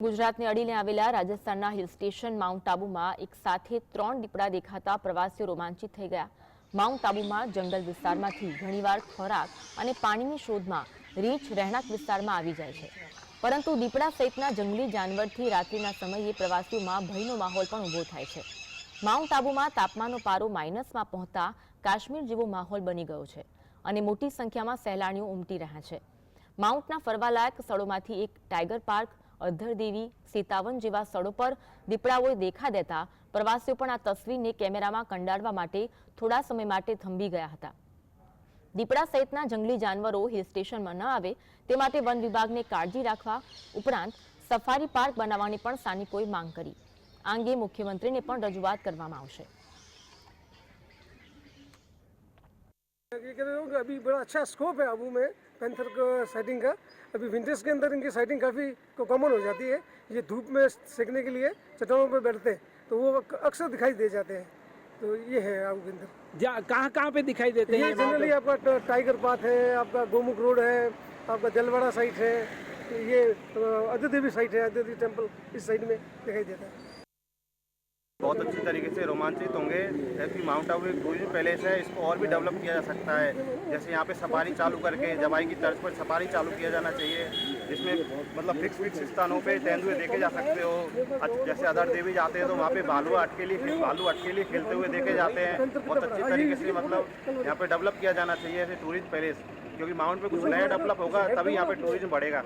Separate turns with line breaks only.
ગુજરાતને અડીને આવેલા રાજસ્થાનના હિલ સ્ટેશન માઉન્ટ આબુમાં એક સાથે ત્રણ દીપડા દેખાતા પ્રવાસીઓ રોમાંચિત થઈ ગયા. માઉન્ટ આબુમાં જંગલ વિસ્તારમાંથી ઘણીવાર ખોરાક અને પાણીની શોધમાં રીંછ રહેણાંક વિસ્તારમાં આવી જાય છે. પરંતુ દીપડા સહિતના જંગલી જાનવરથી રાત્રિના સમયે પ્રવાસીઓમાં ભયનો માહોલ પણ ઊભો થાય છે. માઉન્ટ આબુમાં તાપમાનનો પારો માઇનસમાં પહોંચતા કાશ્મીર જેવો માહોલ બની ગયો છે અને મોટી સંખ્યામાં સહેલાણીઓ ઉમટી રહ્યા છે. માઉન્ટના ફરવાલાયક સ્થળોમાંથી એક ટાઈગર પાર્ક અધરદેવી સીતાવન જેવા સ્થળો પર દીપડાઓએ દેખા દેતા પ્રવાસીઓ પણ આ તસવીરને કેમેરામાં કંડારવા માટે થોડા સમય માટે થંભી ગયા હતા. દીપડા સહિતના જંગલી જાનવરો હિલ સ્ટેશનમાં ન આવે તે માટે વન વિભાગને કાળજી રાખવા ઉપરાંત સફારી પાર્ક બનાવવાની પણ સ્થાનિકોએ માંગ કરી. આ અંગે મુખ્યમંત્રીને પણ રજૂઆત કરવામાં આવશે.
अभी बड़ा अच्छा स्कोप है आबू में पैंथर का साइटिंग का। अभी विंटर्स के अंदर इनकी साइटिंग काफ़ी कॉमन हो जाती है। ये धूप में सेकने के लिए चट्टानों पर बैठते हैं तो वो अक्सर दिखाई दे जाते हैं। तो ये है आबू के अंदर।
कहाँ कहाँ पे दिखाई देते हैं
जनरली आपका टाइगर पाथ है आपका गोमुख रोड है आपका जलवाड़ा साइट है ये अयोध्या साइट है अयोध्या टेंपल इस साइड में दिखाई देता है।
बहुत अच्छी तरीके से रोमांचित होंगे। जैसे माउंट आबू एक टूरिज़्म पैलेस है, इसको और भी डेवलप किया जा सकता है। जैसे यहाँ पे सफारी चालू करके जवाई की तर्ज पर सफारी चालू किया जाना चाहिए, जिसमें मतलब फिक्स फिक्स स्थानों पे तेंदुए देखे जा सकते हो। जैसे अदर देवी जाते हैं तो वहाँ पे भालू अटकेली भालू अटकेली खेलते हुए देखे जाते हैं। बहुत अच्छी तरीके से मतलब यहाँ पे डेवलप किया जाना चाहिए ऐसे टूरिज़्म पैलेस क्योंकि माउंट पे कुछ नया डेवलप होगा, तभी यहाँ पे टूरिज़्म बढ़ेगा।